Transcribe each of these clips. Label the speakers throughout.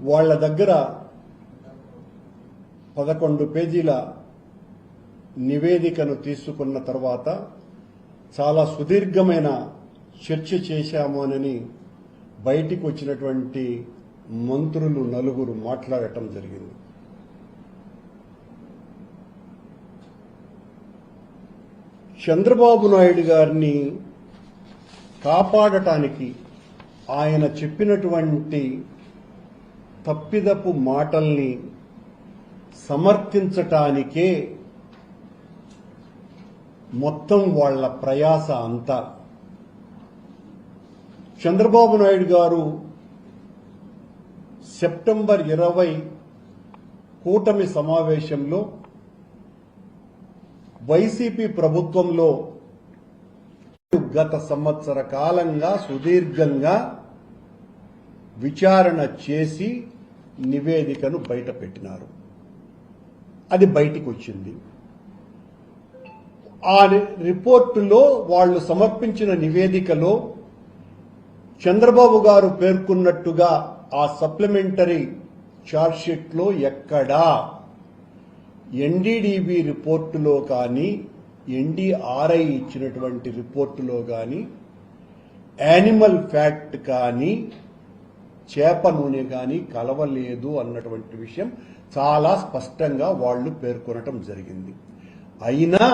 Speaker 1: వాళ్ళ దగ్గర పదకొండు పేజీల నివేదికను తీసుకున్న తర్వాత చాలా సుదీర్ఘమైన చర్చ చేశామోనని బయటికి వచ్చినటువంటి మంత్రులు నలుగురు మాట్లాడటం జరిగింది. చంద్రబాబు నాయుడు గారిని కాపాడటానికి ఆయన చెప్పినటువంటి తప్పిదపు మాటల్ని సమర్థించటానికే మొత్తం వాళ్ళ ప్రయాస అంతా. చంద్రబాబు నాయుడు గారు సెప్టెంబర్ ఇరవై కూటమి సమావేశంలో వైసీపీ ప్రభుత్వంలో గత సంవత్సర కాలంగా సుదీర్ఘంగా విచారణ చేసి నివేదికను బయటపెట్టినారు అది బయటికి వచ్చింది ఆ రి- రిపోర్టులో వాళ్ళు సమర్పించిన నివేదికలో చంద్రబాబు గారు పేర్కొన్నట్టుగా ఆ సప్లిమెంటరీ చార్జ్షీట్లో ఎక్కడా ఎన్డీడీబీ రిపోర్టులో కానీ ఎన్డీఆర్ఐ ఇచ్చినటువంటి రిపోర్టులో కానీ యానిమల్ ఫ్యాక్ట్ కానీ చేప నూనె కానీ కలవలేదు అన్నటువంటి విషయం చాలా స్పష్టంగా వాళ్ళు పేర్కొనటం జరిగింది. అయినా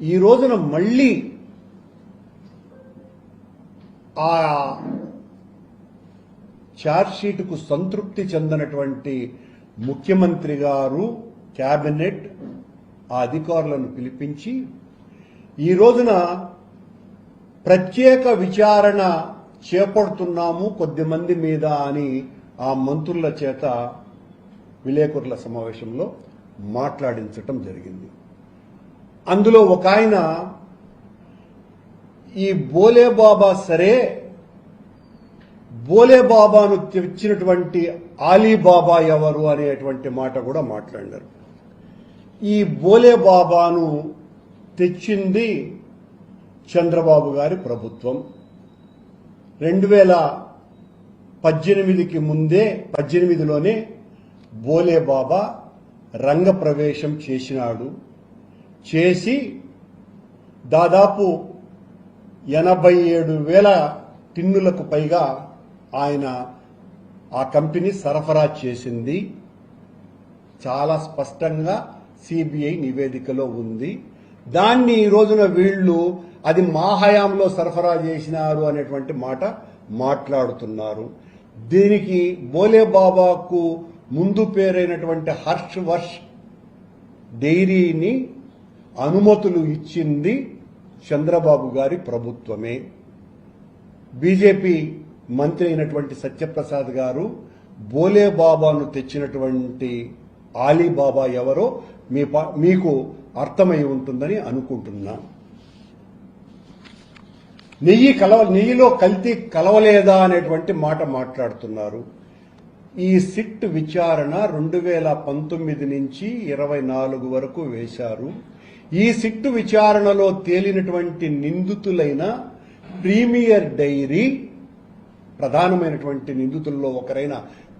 Speaker 1: ఈ రోజున మళ్ళీ ఆ ఛార్జ్షీట్కు సంతృప్తి చెందినటువంటి ముఖ్యమంత్రి గారు క్యాబినెట్ ఆ అధికారులను పిలిపించి ఈ రోజున ప్రత్యేక విచారణ చేపడుతున్నాము కొద్దిమంది మీద అని ఆ మంత్రుల చేత విలేకరుల సమావేశంలో మాట్లాడించటం జరిగింది. అందులో ఒక ఆయన ఈ బోలే బాబా సరే బోలేబాబాను తెచ్చినటువంటి ఆలీబాబా ఎవరు? అనేటువంటి మాట కూడా మాట్లాడారు. ఈ బోలే బాబాను తెచ్చింది చంద్రబాబు గారి ప్రభుత్వం. రెండు వేల పద్దెనిమిదికి ముందే పద్దెనిమిదిలోనే బోలే బాబా రంగప్రవేశం చేసినాడు. చేసి దాదాపు ఎనభై ఏడు వేల టిన్నులకు పైగా ఆయన ఆ కంపెనీ సరఫరా చేసింది. చాలా స్పష్టంగా సిబిఐ నివేదికలో ఉంది. దాన్ని ఈ రోజున వీళ్ళు అది మా హయాంలో సరఫరా చేసినారు అనేటువంటి మాట మాట్లాడుతున్నారు. దీనికి బోలే బాబాకు ముందు పేరైనటువంటి హర్ష్ వర్ష్ డైరీని అనుమతులు ఇచ్చింది చంద్రబాబు గారి ప్రభుత్వమే. బీజేపీ మంత్రి అయినటువంటి సత్యప్రసాద్ గారు బోలే బాబాను తెచ్చినటువంటి ఆలీబాబా ఎవరో మీ ప- మీకు అర్థమై ఉంటుందని అనుకుంటున్నా. నెయ్యి కలవ నెయ్యిలో కల్తీ కలవలేదా అనేటువంటి మాట మాట్లాడుతున్నారు. ఈ సిట్ విచారణ రెండు వేల పంతొమ్మిది నుంచి ఇరవై నాలుగు వరకు వేశారు. ఈ సిట్ విచారణలో తేలినటువంటి నిందితులైన ప్రీమియర్ డైరీ ప్రధానమైనటువంటి నిందితుల్లో ఒకరైన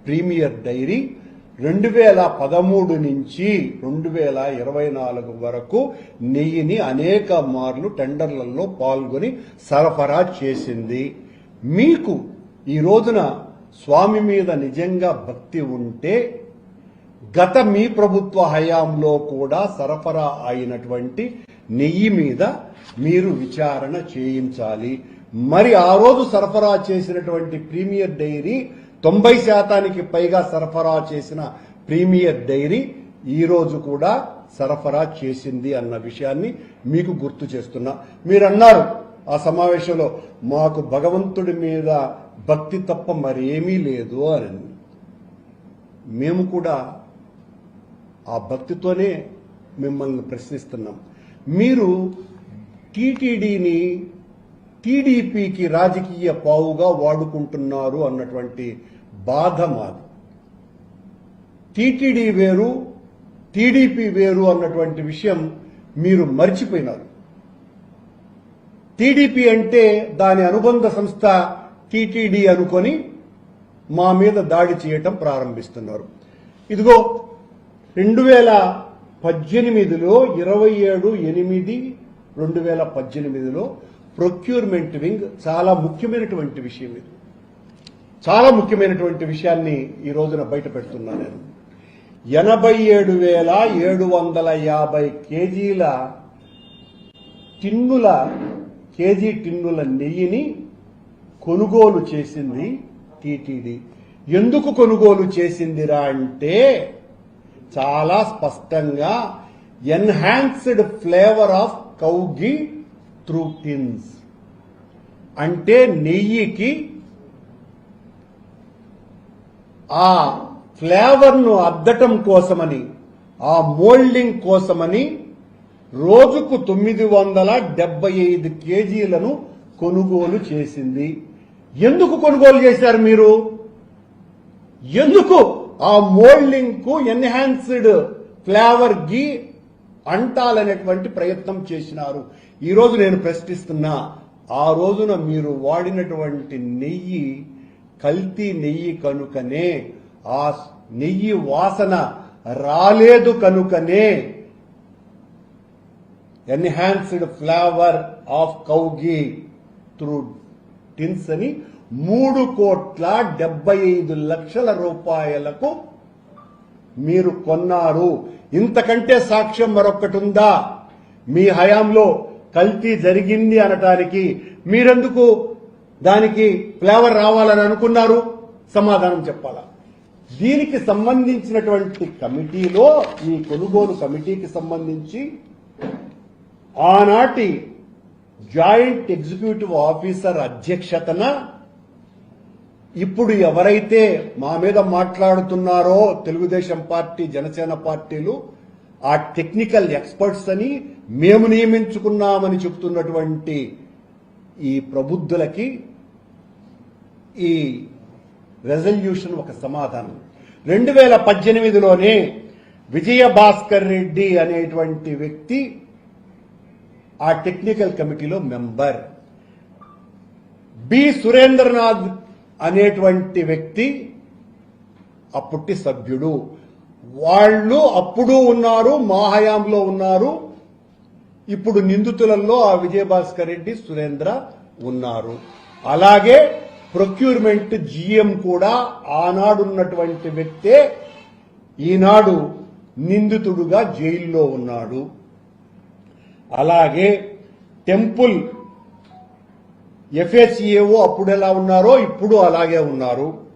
Speaker 1: ప్రీమియర్ డైరీ రెండు వేల పదమూడు నుంచి రెండు వేల ఇరవై నాలుగు వరకు నెయ్యిని అనేక మార్లు టెండర్లలో పాల్గొని సరఫరా చేసింది. మీకు ఈ రోజున స్వామి మీద నిజంగా భక్తి ఉంటే గత మీ ప్రభుత్వ హయాంలో కూడా సరఫరా అయినటువంటి నెయ్యి మీద మీరు విచారణ చేయించాలి. మరి ఆ రోజు సరఫరా చేసినటువంటి ప్రీమియర్ డైరీ తొంభై శాతానికి పైగా సరఫరా చేసిన ప్రీమియర్ డైరీ ఈ రోజు కూడా సరఫరా చేసింది అన్న విషయాన్ని మీకు గుర్తు చేస్తున్నా. మీరన్నారు ఆ సమావేశంలో మాకు భగవంతుడి మీద భక్తి తప్ప మరేమీ లేదు అని. మేము కూడా ఆ భక్తితోనే మిమ్మల్ని ప్రశ్నిస్తున్నాం. మీరు టీటీడీని టీడీపీకి రాజకీయ పావుగా వాడుకుంటున్నారు అన్నటువంటి బాధ మాది. టీటీడీ వేరు టీడీపీ వేరు అన్నటువంటి విషయం మీరు మర్చిపోయినారు. టీడీపీ అంటే దాని అనుబంధ సంస్థ టీటీడీ అనుకొని మా మీద దాడి చేయటం ప్రారంభిస్తున్నారు. ఇదిగో రెండు వేల పద్దెనిమిదిలో ఇరవై ఏడు ఎనిమిది రెండు వేల పద్దెనిమిదిలో ప్రొక్యూర్మెంట్ వింగ్ చాలా ముఖ్యమైనటువంటి విషయం ఇది. చాలా ముఖ్యమైనటువంటి విషయాన్ని ఈ రోజున బయట పెడుతున్నా నేను. ఎనభై ఏడు వేల ఏడు వందల యాభై కేజీల టిన్నుల కేజీ టిన్నుల నెయ్యిని కొనుగోలు చేసింది టీటీడీ. ఎందుకు కొనుగోలు చేసిందిరా అంటే చాలా స్పష్టంగా enhanced flavour of cow ghee through tins అంటే నెయ్యికి ఆ ఫ్లేవర్ను అద్దటం కోసమని ఆ మోల్డింగ్ కోసమని రోజుకు తొమ్మిది వందల డెబ్బై ఐదు కేజీలను కొనుగోలు చేసింది. ఎందుకు కొనుగోలు చేశారు మీరు? ఎందుకు ఆ మోల్డింగ్కు ఎన్హాన్స్డ్ ఫ్లేవర్ గి అంటాలనేటువంటి ప్రయత్నం చేసినారు? ఈరోజు నేను ప్రశ్నిస్తున్నా ఆ రోజున మీరు వాడినటువంటి నెయ్యి కల్తీ నెయ్యి కనుకనే ఆ నెయ్యి వాసన రాలేదు కనుకనే enhanced flavour of cow ghee through tins అని మూడు కోట్ల డెబ్బై ఐదు లక్షల రూపాయలకు మీరు కొన్నారు. ఇంతకంటే సాక్ష్యం మరొకటి ఉందా? మీ హయాంలో కల్తీ జరిగింది అనటానికి మీరెందుకు దానికి ఫ్లేవర్ రావాలని అనుకున్నారు? సమాధానం చెప్పాలా? దీనికి సంబంధించినటువంటి కమిటీలో ఈ కొనుగోలు కమిటీకి సంబంధించి ఆనాటి జాయింట్ ఎగ్జిక్యూటివ్ ఆఫీసర్ అధ్యక్షతన ఇప్పుడు ఎవరైతే మా మీద మాట్లాడుతున్నారో తెలుగుదేశం పార్టీ జనసేన పార్టీలు ఆ టెక్నికల్ ఎక్స్పర్ట్స్ అని మేము నియమించుకున్నామని చెప్తున్నటువంటి ఈ ప్రబుద్ధులకి ఈ రెజల్యూషన్ ఒక సమాధానం. రెండు వేల పద్దెనిమిదిలోనే విజయ భాస్కర్ రెడ్డి అనేటువంటి వ్యక్తి ఆ టెక్నికల్ కమిటీలో మెంబర్. బి సురేంద్రనాథ్ అనేటువంటి వ్యక్తి అప్పుట్టి సభ్యుడు. వాళ్ళు అప్పుడు ఉన్నారు మా హయాంలో ఉన్నారు. ఇప్పుడు నిందితులలో ఆ విజయభాస్కర్ రెడ్డి సురేంద్ర ఉన్నారు. అలాగే ప్రొక్యూర్మెంట్ జీఎం కూడా ఆనాడున్నటువంటి వ్యక్తే ఈనాడు నిందితుడుగా జైల్లో ఉన్నాడు. అలాగే టెంపుల్ ఎఫ్ఎస్ఈఓ అప్పుడు ఎలా ఉన్నారో ఇప్పుడు అలాగే ఉన్నారు.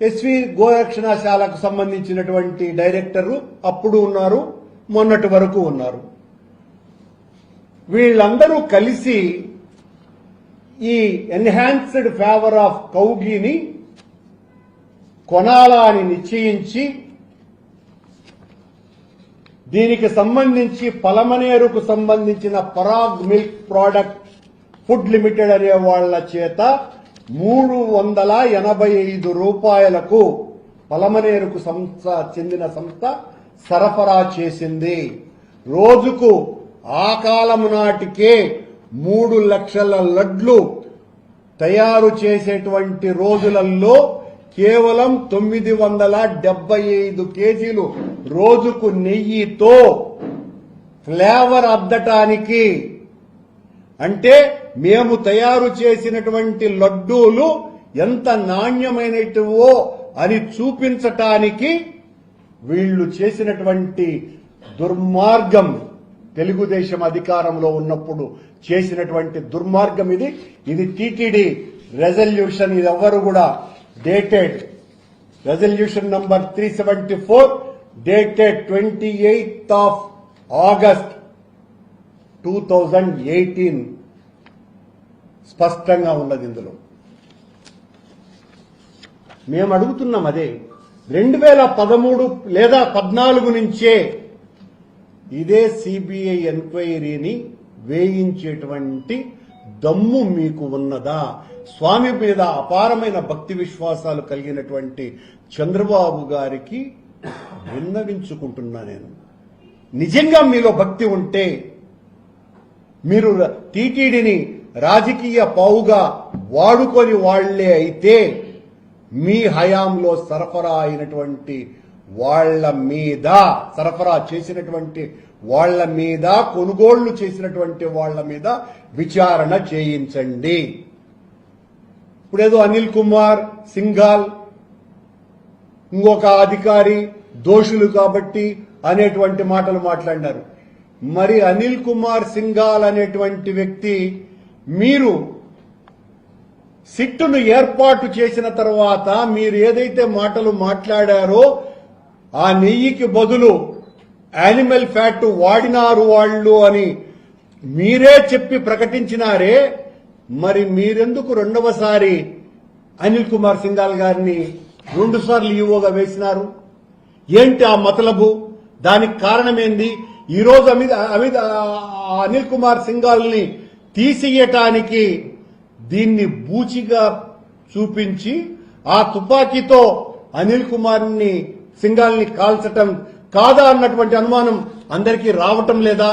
Speaker 1: ఎస్వి గోరక్షణశాలకు సంబంధించినటువంటి డైరెక్టరు అప్పుడు ఉన్నారు మొన్నటి వరకు ఉన్నారు. వీళ్ళందరూ కలిసి ఈ ఎన్హాన్స్డ్ ఫేవర్ ఆఫ్ కౌగీని కొనాలా అని నిశ్చయించి దీనికి సంబంధించి పలమనేరుకు సంబంధించిన Parag milk product food limited అనే వాళ్ళ చేత మూడు వందల ఎనభై ఐదు రూపాయలకు పలమనేరుకు సంస్థ చెందిన సంస్థ సరఫరా చేసింది. రోజుకు ఆ కాలం నాటికే మూడు లక్షల లడ్లు తయారు చేసేటువంటి రోజులలో కేవలం తొమ్మిది వందల డెబ్బై ఐదు కేజీలు రోజుకు నెయ్యితో ఫ్లేవర్ అద్దటానికి అంటే మేము తయారు చేసినటువంటి లడ్డూలు ఎంత నాణ్యమైనటివో అని చూపించటానికి వీళ్ళు చేసినటువంటి దుర్మార్గం తెలుగుదేశం అధికారంలో ఉన్నప్పుడు చేసినటువంటి దుర్మార్గం ఇది. ఇది టీటీడీ రెజల్యూషన్ ఇది ఎవ్వరు కూడా dated. Resolution number three seventy four dated twenty eighth of August. Two thousand eighteen స్పష్టంగా ఉన్నది ఇందులో. మేము అడుగుతున్నాం అదే రెండు వేల పదమూడు లేదా పద్నాలుగు నుంచే ఇదే సిబిఐ ఎంక్వైరీని వేయించేటువంటి దమ్ము మీకు ఉన్నదా? స్వామి మీద అపారమైన భక్తి విశ్వాసాలు కలిగినటువంటి చంద్రబాబు గారికి విన్నవించుకుంటున్నా నేను. నిజంగా మీలో భక్తి ఉంటే మీరు టీటీడీని రాజకీయ పావుగా వాడుకొని వాళ్ళే అయితే మీ హయాంలో సరఫరా అయినటువంటి వాళ్ళ మీద సరఫరా చేసినటువంటి వాళ్ళ మీద కొనుగోళ్ళు చేసినటువంటి వాళ్ళ మీద విచారణ చేయించండి. ఇప్పుడేదో అనిల్ కుమార్ సింఘాల్ ఇంకొక అధికారి దోషులు కాబట్టి అనేటువంటి మాటలు మాట్లాడినారు. మరి అనిల్ కుమార్ సింఘాల్ అనేటువంటి వ్యక్తి మీరు సిట్టును ఏర్పాటు చేసిన తర్వాత మీరు ఏదైతే మాటలు మాట్లాడారో ఆ నెయ్యికి బదులు యానిమల్ ఫ్యాట్ వాడినారు వాళ్ళు అని మీరే చెప్పి ప్రకటించినారే మరి మీరెందుకు రెండవసారి అనిల్ కుమార్ సింఘాల్ గారిని రెండు సార్లు ఈవోగా వేసినారు? ఏంటి ఆ మతలబు? దానికి కారణమేంది ఈ రోజు అమిత్ అనిల్ కుమార్ సింగాల్ని తీసియటానికి దీన్ని బూచిగా చూపించి ఆ తుపాకీతో అనిల్ కుమార్ని కాల్చటం కాదా అన్నటువంటి అనుమానం అందరికీ రావటం లేదా?